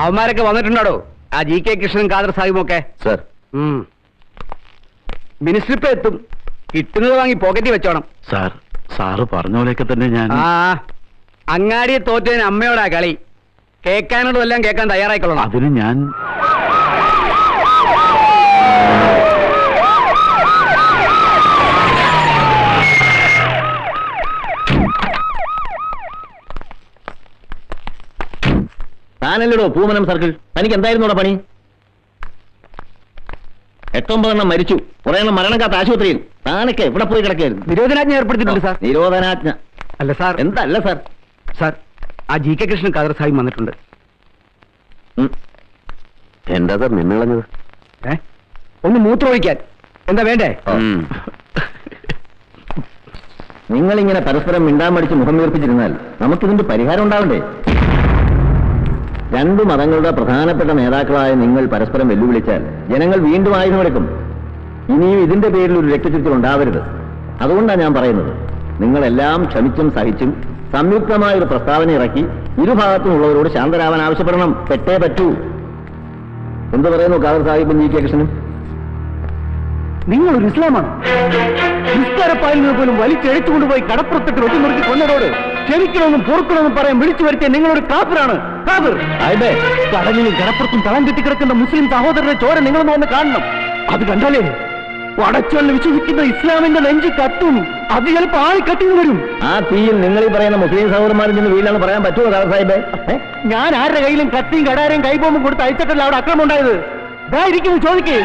അവന്മാരൊക്കെ വന്നിട്ടുണ്ടോ? ആ G K കൃഷ്ണനും കാദർ സാഹിബും ഒക്കെ? സർ. മിനിസ്റ്റർ ഇപ്പൊ എത്തും. കിട്ടുന്നത് വാങ്ങി പോക്കറ്റിൽ വെച്ചോണം. സാർ സാറ് പറഞ്ഞ പോലെയൊക്കെ തന്നെ ഞാൻ ആ അങ്ങാടിയെ തോറ്റതിന് അമ്മയോടാ കളി. കേൾക്കാനോടും എല്ലാം കേൾക്കാൻ തയ്യാറായിക്കൊള്ളണം. അതിന് ഞാൻ താനല്ലടോ പൂമനം സർക്കിൾ. തനിക്ക് എന്തായിരുന്നു പണി? എട്ടൊമ്പതെണ്ണം മരിച്ചു. കുറെ എണ്ണം മരണം കാത്ത ആശുപത്രിയിൽ. താനൊക്കെ എവിടെ പോയി കിടക്കായിരുന്നു നിരോധനാജ്ഞ ഏർപ്പെടുത്തിയിട്ടുണ്ട് സാർ. നിരോധനാജ്ഞ. അല്ല സാർ. എന്തല്ല സാർ? സാർ ആ ജി കെ കൃഷ്ണൻ കാദർ സാഹിബ് വന്നിട്ടുണ്ട്. എന്താ സാർ നിന്നുകളഞ്ഞത് ഏ? ഒന്ന് മൂത്രമൊഴിക്കാൻ എന്താ വേണ്ടേ? നിങ്ങളിങ്ങനെ പരസ്പരം മിണ്ടാൻ മടിച്ച് മുഖം വീർപ്പിച്ചിരുന്നാൽ നമുക്കിതിന്റെ പരിഹാരം ഉണ്ടാവണ്ടേ? രണ്ടു മതങ്ങളുടെ പ്രധാനപ്പെട്ട നേതാക്കളായ നിങ്ങൾ പരസ്പരം വെല്ലുവിളിച്ചാൽ ജനങ്ങൾ വീണ്ടും ആയുധമെടുക്കും ഇനിയും ഇതിന്റെ പേരിൽ ഒരു രക്തചുരുത്തൽ ഉണ്ടാവരുത്. അതുകൊണ്ടാണ് ഞാൻ പറയുന്നത്. നിങ്ങളെല്ലാം ക്ഷമിച്ചും സഹിച്ചും സംയുക്തമായ ഒരു പ്രസ്താവന ഇറക്കി ഇരുഭാഗത്തുമുള്ളവരോട് ശാന്തരാവാൻ ആവശ്യപ്പെടണം. പെട്ടേ പറ്റൂ. എന്ത് പറയുന്നു കാദർ സാഹിബും ജി കെ കൃഷ്ണനും നിങ്ങൾ ഒരു ഇസ്ലാമാണ്. നിസ്കാരപ്പായിൽ നിന്ന് പോലും വലിച്ചെഴുത്തുകൊണ്ടുപോയി കടപ്പുറത്തിട്ട് ഒട്ടിമുറുക്കി കൊന്നതോട് ക്ഷമിക്കണമെന്നും പൊറുക്കണമെന്നും പറയാൻ വിളിച്ചു വരുത്തിയ നിങ്ങളൊരു കാഫിറാണ് സാഹിബേ കടലിലും കടപ്പുറത്തും തളം കെട്ടിക്കിടക്കുന്ന മുസ്ലിം സഹോദരന്റെ ചോര നിങ്ങളൊന്ന് വന്ന് കാണണം. അത് കണ്ടാലേ വടച്ചോളിൽ വിശ്വസിക്കുന്ന ഇസ്ലാമിന്റെ നെഞ്ച് കത്തും അത് ചിലപ്പോ ആൾ കെട്ടി വരും. ആ തീയിൽ നിങ്ങൾ ഈ പറയുന്ന മുസ്ലിം സഹോദരന്മാരിൽ നിന്ന് വീടാണ് പറയാൻ പറ്റുമോ സാഹിബേ? ഏ? ഞാൻ ആരുടെ കയ്യിലും കത്തിയും കടാരയും കൈബോംബും കൊടുത്ത് അയച്ചിട്ടല്ല അവിടെ അക്രമം ഉണ്ടായത്? ഇരിക്കുന്നു ചോദിക്കേ.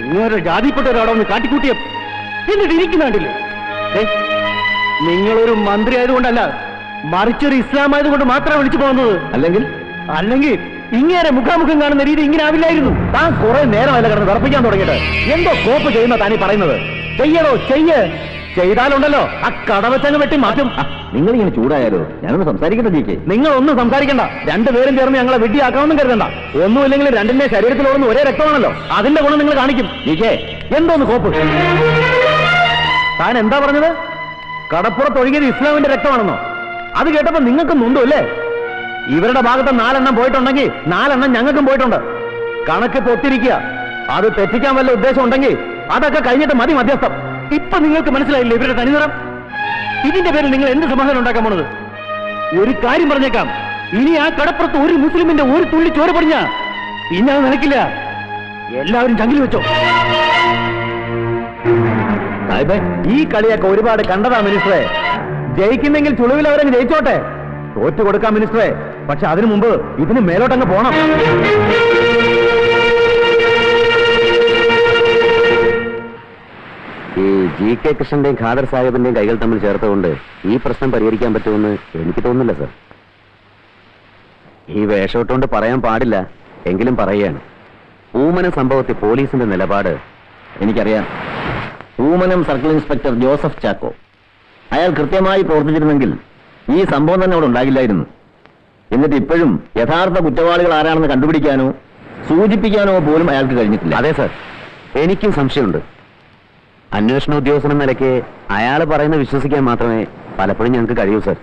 ഇങ്ങനെ ജാതിപ്പെട്ടവരവിടെ ഒന്ന് കാട്ടിക്കൂട്ടിയ. എന്നിട്ട് ഇരിക്കുന്നുണ്ടല്ലേ? നിങ്ങളൊരു മന്ത്രി ആയതുകൊണ്ടല്ല മറിച്ചൊരു ഇസ്ലാം ആയതുകൊണ്ട് മാത്രമാണ് വിളിച്ചു പോകുന്നത്. അല്ലെങ്കിൽ? അല്ലെങ്കിൽ ഇങ്ങനെ മുഖാമുഖം കാണുന്ന രീതി ഇങ്ങനെ ആവില്ലായിരുന്നു. താൻ കുറെ നേരമല്ല കിടന്ന് വിറപ്പിക്കാൻ തുടങ്ങിയിട്ട്. എന്തോ കോപ്പ് ചെയ്യുന്ന താനീ പറയുന്നത്. ചെയ്യണോ ചെയ്യ്. ചെയ്താലുണ്ടല്ലോ. ആ കടവച്ചങ്ങ് വെട്ടി മാറ്റും. നിങ്ങൾ ഇങ്ങനെ ചൂടായാലോ? ഞാനൊന്ന് സംസാരിക്കണ്ട ജീക്ക് നിങ്ങൾ ഒന്നും സംസാരിക്കണ്ട. രണ്ടുപേരും ചേർന്ന് ഞങ്ങളെ വെട്ടിയാക്കാമെന്നും കരുതണ്ട. ഒന്നുമില്ലെങ്കിൽ രണ്ടിന്റെ ശരീരത്തിലോടുന്ന ഒരേ രക്തമാണല്ലോ. അതിന്റെ ഗുണം നിങ്ങൾ കാണിക്കും. ജീക്കേ എന്തോന്ന് കോപ്പ്? താൻ എന്താ പറഞ്ഞത്? കടപ്പുറത്ത് ഒഴുകിയത് ഇസ്ലാമിന്റെ രക്തമാണെന്നോ? അത് കേട്ടപ്പോ നിങ്ങൾക്ക് നൊന്തു അല്ലേ? ഇവരുടെ ഭാഗത്ത് നാലെണ്ണം പോയിട്ടുണ്ടെങ്കിൽ നാലെണ്ണം ഞങ്ങൾക്കും പോയിട്ടുണ്ട്. കണക്ക് പൊത്തിരിക്കുക. അത് തെറ്റിക്കാൻ വല്ല ഉദ്ദേശം ഉണ്ടെങ്കിൽ അതൊക്കെ കഴിഞ്ഞിട്ട് മതി മധ്യസ്ഥം. ഇപ്പൊ നിങ്ങൾക്ക് മനസ്സിലായില്ലേ ഇവരുടെ തനിനിറം? ഇതിന്റെ പേരിൽ നിങ്ങൾ എന്ത് സമാധാനം ഉണ്ടാക്കാൻ പോണത്? ഒരു കാര്യം പറഞ്ഞേക്കാം. ഇനി ആ കടപ്പുറത്ത് ഒരു മുസ്ലിമിന്റെ ഒരു തുള്ളി ചോര പടിഞ്ഞ പിന്നെ അത് നിലക്കില്ല എല്ലാവരും ചങ്കിൽ വെച്ചോ. ഈ കളിയൊക്കെ ഒരുപാട് കണ്ടതാ മിനിസ്റ്ററെ. ജയിക്കുന്നെങ്കിൽ ചുളിവിൽ അവരങ്ങ് ജയിച്ചോട്ടെ. തോറ്റു കൊടുക്കാം മിനിസ്റ്ററെ. പക്ഷെ അതിനു മുമ്പ് ഇതിന് മേലോട്ടങ്ങ് പോണം. ഈ ജി കെ കൃഷ്ണന്റെയും ഖാദർ സാഹിബിന്റെയും കൈകൾ തമ്മിൽ ചേർത്തുകൊണ്ട് ഈ പ്രശ്നം പരിഹരിക്കാൻ പറ്റുമെന്ന് എനിക്ക് തോന്നുന്നില്ല സർ. ഈ വേഷമിട്ടുകൊണ്ട് പറയാൻ പാടില്ല എങ്കിലും പറയുകയാണ്. ഊമന സംഭവത്തിൽ പോലീസിന്റെ നിലപാട് എനിക്കറിയാം. പൂമനം സർക്കിൾ ഇൻസ്പെക്ടർ ജോസഫ് ചാക്കോ. അയാൾ കൃത്യമായി പ്രവർത്തിച്ചിരുന്നെങ്കിൽ ഈ സംഭവം തന്നെ അവിടെ ഉണ്ടാകില്ലായിരുന്നു. എന്നിട്ട് ഇപ്പോഴും യഥാർത്ഥ കുറ്റവാളികൾ ആരാണെന്ന് കണ്ടുപിടിക്കാനോ സൂചിപ്പിക്കാനോ പോലും അയാൾക്ക് കഴിഞ്ഞിട്ടില്ല. അതെ സർ. എനിക്കും സംശയമുണ്ട്. അന്വേഷണ ഉദ്യോഗസ്ഥൻ എന്ന നിലയ്ക്ക് അയാൾ പറയുന്ന വിശ്വസിക്കാൻ മാത്രമേ പലപ്പോഴും ഞങ്ങൾക്ക് കഴിയൂ സർ.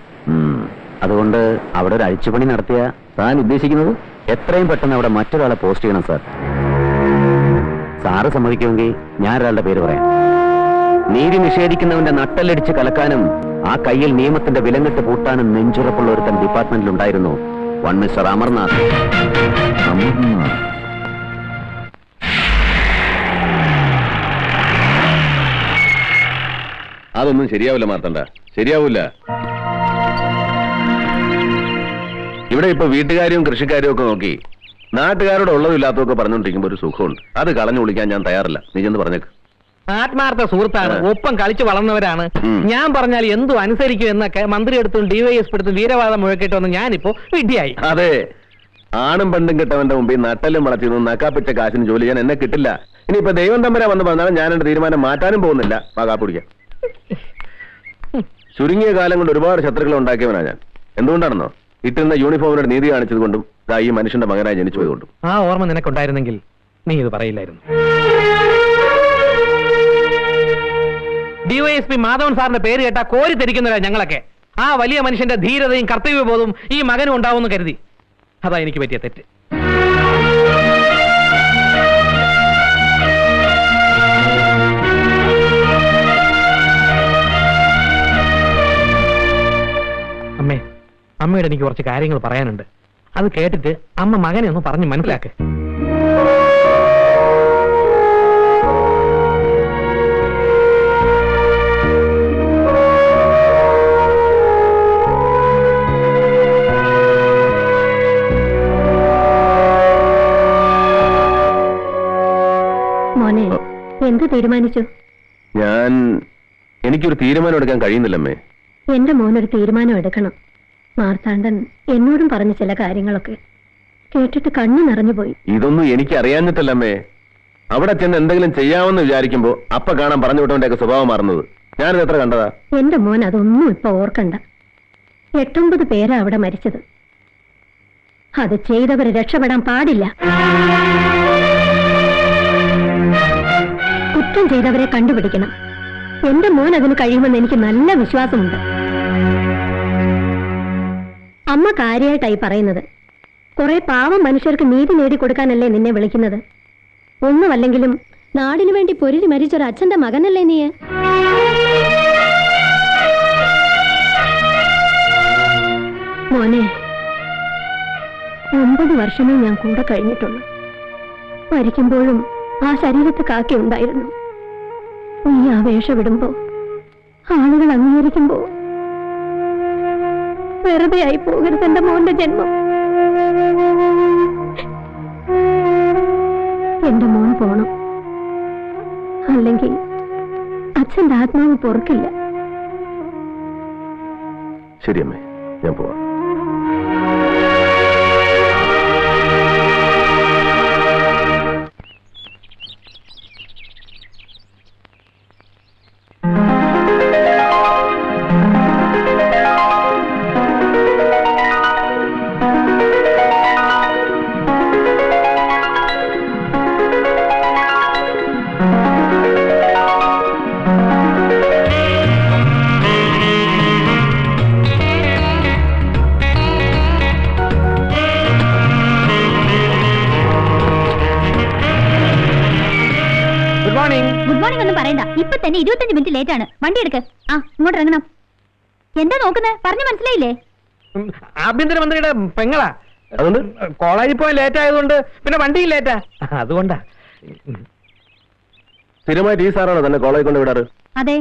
അതുകൊണ്ട് അവിടെ ഒരു അഴിച്ചുപണി നടത്തിയ താൻ ഉദ്ദേശിക്കുന്നത്? എത്രയും പെട്ടെന്ന് അവിടെ മറ്റൊരാളെ പോസ്റ്റ് ചെയ്യണം സാർ. സാറ് സമ്മതിക്കുമെങ്കിൽ ഞാൻ ഒരാളുടെ പേര് പറയാം. നീതി നിഷേധിക്കുന്നവന്റെ നട്ടലടിച്ച് കലക്കാനും ആ കയ്യിൽ നിയമത്തിന്റെ വിലങ്ങിട്ട് പൂട്ടാനും നെഞ്ചുറപ്പുള്ള ഒരുത്തൻ ഡിപ്പാർട്ട്മെന്റിൽ ഉണ്ടായിരുന്നു. One mister Amarnath. അതൊന്നും ശരിയാവില്ല മാർത്തണ്ട ശരിയാവൂല ഇവിടെ ഇപ്പൊ വീട്ടുകാരും കൃഷിക്കാരും ഒക്കെ നോക്കി. നാട്ടുകാരോട് ഉള്ളതും ഇല്ലാത്തതൊക്കെ പറഞ്ഞുകൊണ്ടിരിക്കുമ്പോ ഒരു സുഖമുണ്ട്. അത് കളഞ്ഞു വിളിക്കാൻ ഞാൻ തയ്യാറില്ല. നീ ചെന്ന് പറഞ്ഞേക്ക്. ആത്മാർത്ഥ സുഹൃത്താണ് ഒപ്പം കളിച്ചു വളർന്നവരാണ്. ഞാൻ പറഞ്ഞാൽ എന്തും അനുസരിക്കും എന്നൊക്കെ മന്ത്രി എടുത്തും ഡിവൈഎസ്പി എടുത്തും വീരവാദം മുഴക്കിട്ട് വന്ന് ഞാനിപ്പോ വിഡ്ഢിയായി. അതെ. ആണും പെണ്ണും കിട്ടവന്റെ മുമ്പിൽ നട്ടലും വളർത്തിയൊന്നും നക്കാപ്പിച്ച കാശിന് ജോലി ചെയ്യാൻ എന്നെ കിട്ടില്ല. ഇനിയിപ്പോ ദൈവം തമ്പരാ വന്ന് പറഞ്ഞാലും ഞാൻ എന്റെ തീരുമാനം മാറ്റാനും പോകുന്നില്ല. വാകാ പിടിക്കാൻ ചുരുങ്ങിയ കാലം കൊണ്ട് ഒരുപാട് ശത്രുക്കൾ ഉണ്ടാക്കിയവനാ ഞാൻ. എന്തുകൊണ്ടാണെന്നോ? ഇട്ടിരുന്ന യൂണിഫോമിനോട് നീതി കാണിച്ചത് കൊണ്ടും ഈ മനുഷ്യന്റെ മകനായി ജനിച്ചു പോയതുകൊണ്ടും ആ ഓർമ്മ നിനക്കുണ്ടായിരുന്നെങ്കിൽ നീ ഇത് പറയില്ലായിരുന്നു. ഡിവൈഎസ്പി മാധവൻ സാറിന്റെ പേര് കേട്ടാ കോരി തിരിക്കുന്നവരാ ഞങ്ങളൊക്കെ. ആ വലിയ മനുഷ്യന്റെ ധീരതയും കർത്തവ്യബോധവും ഈ മകനും ഉണ്ടാവുമെന്ന് കരുതി. അതാ എനിക്ക് പറ്റിയ തെറ്റ്. അമ്മേ അമ്മയോട് എനിക്ക് കുറച്ച് കാര്യങ്ങൾ പറയാനുണ്ട്. അത് കേട്ടിട്ട് അമ്മ മകനെ ഒന്ന് പറഞ്ഞ് മനസ്സിലാക്ക്. തീരുമാനിച്ചു. ഞാൻ എനിക്കൊരു തീരുമാനം എടുക്കാൻ കഴിയുന്നില്ലമ്മേ. എന്റെ മോനൊരു തീരുമാനം എടുക്കണം. മാർത്താണ്ഡൻ എന്നോടും പറഞ്ഞ ചില കാര്യങ്ങളൊക്കെ കേട്ടിട്ട് കണ്ണു നിറഞ്ഞുപോയി ഇതൊന്നും എനിക്ക് അറിയാഞ്ഞിട്ടല്ലമ്മേ അവിടെ ചെന്ന് എന്തെങ്കിലും ചെയ്യാമെന്ന് വിചാരിക്കുമ്പോ അപ്പ കാണാൻ പറഞ്ഞു വിട്ടവന്റെയൊക്കെ സ്വഭാവം മാറുന്നത്. ഞാനിത് എത്ര കണ്ടതാ? എന്റെ മോൻ അതൊന്നും ഇപ്പൊ ഓർക്കണ്ട. എട്ടൊമ്പത് പേരാ അവിടെ മരിച്ചത്. അത് ചെയ്തവരെ രക്ഷപ്പെടാൻ പാടില്ല. കുറ്റം ചെയ്തവരെ കണ്ടുപിടിക്കണം. എന്റെ മോൻ അതിന് കഴിയുമെന്ന് എനിക്ക് നല്ല വിശ്വാസമുണ്ട്. അമ്മ കാര്യമായിട്ടായി പറയുന്നത്. കുറെ പാവം മനുഷ്യർക്ക് നീതി നേടിക്കൊടുക്കാനല്ലേ നിന്നെ വിളിക്കുന്നത്. ഒന്നുമല്ലെങ്കിലും നാടിനു വേണ്ടി പൊരുതി മരിച്ചൊരു അച്ഛന്റെ മകനല്ലേ നീ? മോനെ ഒമ്പത് വർഷമേ ഞാൻ കൂടെ കഴിഞ്ഞിട്ടുള്ളൂ. മരിക്കുമ്പോഴും ആ ശരീരത്ത് കാക്കി ഉണ്ടായിരുന്നു നീ ആ ആളുകൾ അംഗീകരിക്കുമ്പോ വെറുതെ ആയി പോകരുത് എന്റെ മോന്റെ ജന്മം. എന്റെ മോൻ പോണം. അല്ലെങ്കിൽ അച്ഛന്റെ ആത്മാവ് പൊറുക്കില്ല. ശരിയമ്മേ ഞാൻ പോവാം. ഇപ്പൊ തന്നെ ഇരുപത്തഞ്ച് മിനിറ്റ് ലേറ്റ് ആണ്. വണ്ടി എടുക്ക്. ആ ഇങ്ങോട്ട് ഇറങ്ങണം. എന്താ നോക്കുന്നത് പറഞ്ഞു മനസ്സിലായില്ലേ? ആഭ്യന്തരമന്ത്രിയുടെ പെങ്ങളാ. അതുകൊണ്ട്? കോളേജിൽ പോയി ലേറ്റ് ആയതുകൊണ്ട് പിന്നെ വണ്ടിയും ലേറ്റാ അതുകൊണ്ടാ. സ്ഥിരമായിട്ട് ഈ സാറാണോ തന്നെ കോളേജ് കൊണ്ട് വിടാറ്? അതെ.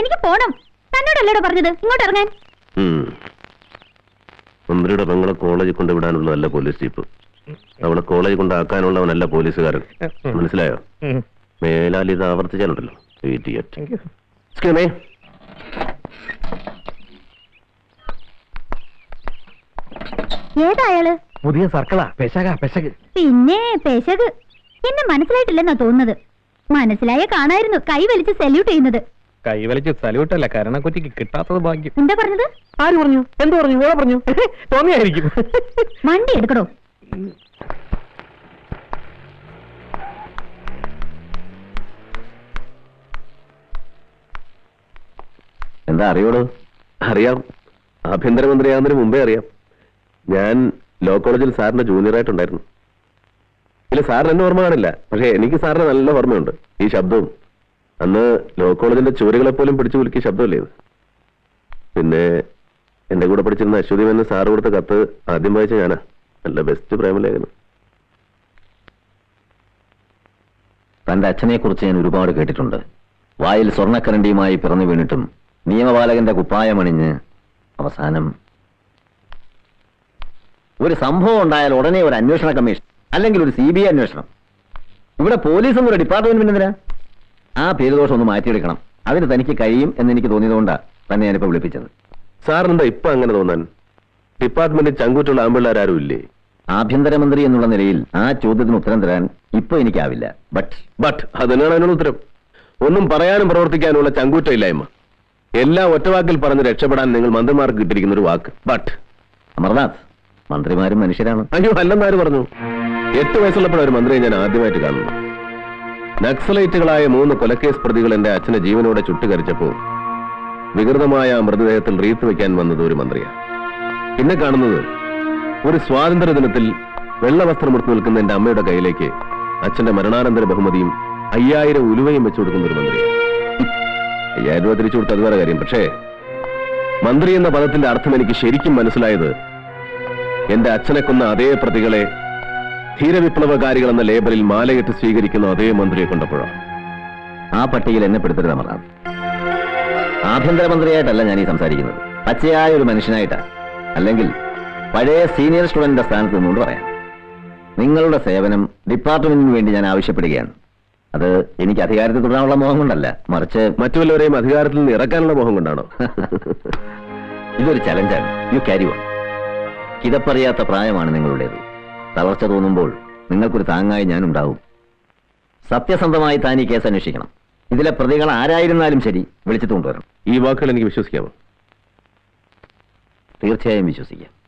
എനിക്ക് പോണം. തന്നോടല്ലേടോ പറഞ്ഞത്? ഇങ്ങോട്ട് ഇറങ്ങാൻ. മന്ത്രിയുടെ പെങ്ങളെ കോളേജിൽ കൊണ്ട് വിടാനുള്ളതല്ല പോലീസ് ജീപ്പ് അവളെ കോളേജിൽ കൊണ്ടാക്കാനുള്ളവനല്ല പോലീസുകാരൻ. മനസ്സിലായോ. മേലാൽ ഇത് ആവർത്തിച്ചാലുണ്ടല്ലോ. ഏതാ അയാൾ പുതിയ സർക്കിളാ പെശക പെശക്. പിന്നെ പെശക്. എന്നെ മനസ്സിലായിട്ടില്ലെന്നാ തോന്നുന്നത്. മനസ്സിലായ കാണായിരുന്നു കൈ വലിച്ച് സല്യൂട്ട് ചെയ്യുന്നത്. കൈവലിച്ച് സല്യൂട്ട് അല്ല കരണക്കുറ്റിക്ക് കിട്ടാത്തത് ഭാഗ്യം. എന്താ പറഞ്ഞത്? ആര് പറഞ്ഞു? എന്തോ പറഞ്ഞു? ഓളെ പറഞ്ഞു? തോന്നിയായിരിക്കും. വണ്ടി എടുക്കടോ. എന്താ അറിയോളൂ അറിയാം. ആഭ്യന്തരമന്ത്രിയാകുന്നതിന് മുമ്പേ അറിയാം. ഞാൻ ലോ കോളേജിൽ സാറിന്റെ ജൂനിയർ ആയിട്ടുണ്ടായിരുന്നു. ഇല്ല സാറിന് എന്നെ ഓർമ്മ കാണില്ല. പക്ഷേ എനിക്ക് സാറിന് നല്ല ഓർമ്മയുണ്ട്. ഈ ശബ്ദവും. അന്ന് ലോ കോളേജിന്റെ ചുവരുകളെ പോലും പിടിച്ചു കുലുക്കിയ ശബ്ദമല്ലേ ഇത്? പിന്നെ എന്റെ കൂടെ പഠിച്ചിരുന്ന അശ്വതി എന്ന് സാറ് കൊടുത്ത കത്ത് ആദ്യം വായിച്ച ഞാനാ. നല്ല ബെസ്റ്റ് പ്രേമലേഖനം തന്റെ അച്ഛനെ കുറിച്ച് ഞാൻ ഒരുപാട് കേട്ടിട്ടുണ്ട്. വായിൽ സ്വർണക്കരണ്ടിയുമായി പിറന്നു വീണിട്ടും നിയമപാലകന്റെ കുപ്പായമണിഞ്ഞ് അവസാനം ഒരു സംഭവം ഉണ്ടായാൽ ഉടനെ ഒരു അന്വേഷണ കമ്മീഷൻ അല്ലെങ്കിൽ ഒരു സി ബി ഐ അന്വേഷണം. ഇവിടെ പോലീസ് എന്നൊരു ഡിപ്പാർട്ട്മെന്റ് എന്തിനാ ആ പേരുദോഷം ഒന്ന് മാറ്റിയെടുക്കണം. അതിന് തനിക്ക് കഴിയും എന്ന് എനിക്ക് തോന്നിയതുകൊണ്ടാണ് തന്നെ ഞാനിപ്പോ വിളിപ്പിച്ചത്. സാറിനെന്താ ഇപ്പൊ അങ്ങനെ തോന്നാൻ? ഡിപ്പാർട്ട്മെന്റിൽ ചങ്കൂറ്റുള്ള ആമ്പിള്ളേരാരും ഇല്ലേ? ആഭ്യന്തരമന്ത്രി എന്നുള്ള നിലയിൽ ആ ചോദ്യത്തിന് ഉത്തരം തരാൻ ഇപ്പൊ എനിക്കാവില്ല. ബട്ട് ബട്ട് അതിനാണ് അതിനുള്ള ഉത്തരം? ഒന്നും പറയാനും പ്രവർത്തിക്കാനുള്ള ചങ്കൂറ്റമില്ലായ്മ. എല്ലാം ഒറ്റവാക്കിൽ പറഞ്ഞ് രക്ഷപ്പെടാൻ നിങ്ങൾ മന്ത്രിമാർക്ക് കിട്ടിയിരിക്കുന്ന ഒരു വാക്ക്. ബട്ട് അമർനാഥ് മന്ത്രിമാരും മനുഷ്യരാണ്. അയ്യോ അല്ലെന്നാര് പറഞ്ഞു? എട്ട് വയസ്സുള്ളപ്പോൾ ഒരു മന്ത്രിയെ ഞാൻ ആദ്യമായിട്ട് കാണുന്നു നക്സലൈറ്റുകളായ മൂന്ന് കൊലക്കേസ് പ്രതികൾ എന്റെ അച്ഛനെ ജീവനോടെ ചുട്ടുകരിച്ചപ്പോ വികൃതമായ മൃതദേഹത്തിൽ റീത്ത് വെക്കാൻ വന്നത് ഒരു മന്ത്രിയാണ്. പിന്നെ കാണുന്നത് ഒരു സ്വാതന്ത്ര്യ ദിനത്തിൽ വെള്ളവസ്ത്രമെടുത്ത് നിൽക്കുന്ന എന്റെ അമ്മയുടെ കയ്യിലേക്ക് അച്ഛന്റെ മരണാനന്തര ബഹുമതിയും അയ്യായിരം ഉലുവയും വെച്ചു കൊടുക്കുന്ന ഒരു മന്ത്രി അയ്യായിരം രൂപ തിരിച്ചു കൊടുത്തത് വേറെ കാര്യം. പക്ഷേ മന്ത്രി എന്ന പദത്തിന്റെ അർത്ഥം എനിക്ക് ശരിക്കും മനസ്സിലായത് എന്റെ അച്ഛനെ കൊന്ന അതേ പ്രതികളെ ധീരവിപ്ലവകാരികൾ എന്ന ലേബലിൽ മാലയിട്ട് സ്വീകരിക്കുന്ന അതേ മന്ത്രിയെ കൊണ്ടപ്പോഴാണ് ആ പട്ടികയിൽ എന്നെ പെടുത്തരുത് അമർനാഥ്. ആഭ്യന്തരമന്ത്രിയായിട്ടല്ല ഞാൻ ഈ സംസാരിക്കുന്നത്. പച്ചയായ ഒരു മനുഷ്യനായിട്ടാണ് അല്ലെങ്കിൽ പഴയ സീനിയർ സ്റ്റുഡന്റിന്റെ സ്ഥാനത്ത് നിന്നുകൊണ്ട് പറയാം. നിങ്ങളുടെ സേവനം ഡിപ്പാർട്ട്മെന്റിന് വേണ്ടി ഞാൻ ആവശ്യപ്പെടുകയാണ്. അത് എനിക്ക് അധികാരത്തിൽ തുടരാനുള്ള മോഹം കൊണ്ടല്ല. മറിച്ച് മറ്റുള്ളവരെയും അധികാരത്തിൽ നിന്ന് ഇറക്കാനുള്ള മോഹം കൊണ്ടാണോ? ഇതൊരു ചലഞ്ചാണ്. യു ക്യാരി വൺ കിതപ്പറിയാത്ത പ്രായമാണ് നിങ്ങളുടേത്. തളർച്ച തോന്നുമ്പോൾ നിങ്ങൾക്കൊരു താങ്ങായി ഞാനുണ്ടാവും. സത്യസന്ധമായി താൻ ഈ കേസ് അന്വേഷിക്കണം. ഇതിലെ പ്രതികൾ ആരായിരുന്നാലും ശരി വിളിച്ചു കൊണ്ടുവരണം. ഈ വാക്കുകൾ എനിക്ക് വിശ്വസിക്കാമോ? തീർച്ചയായും വിശ്വസിക്കാം.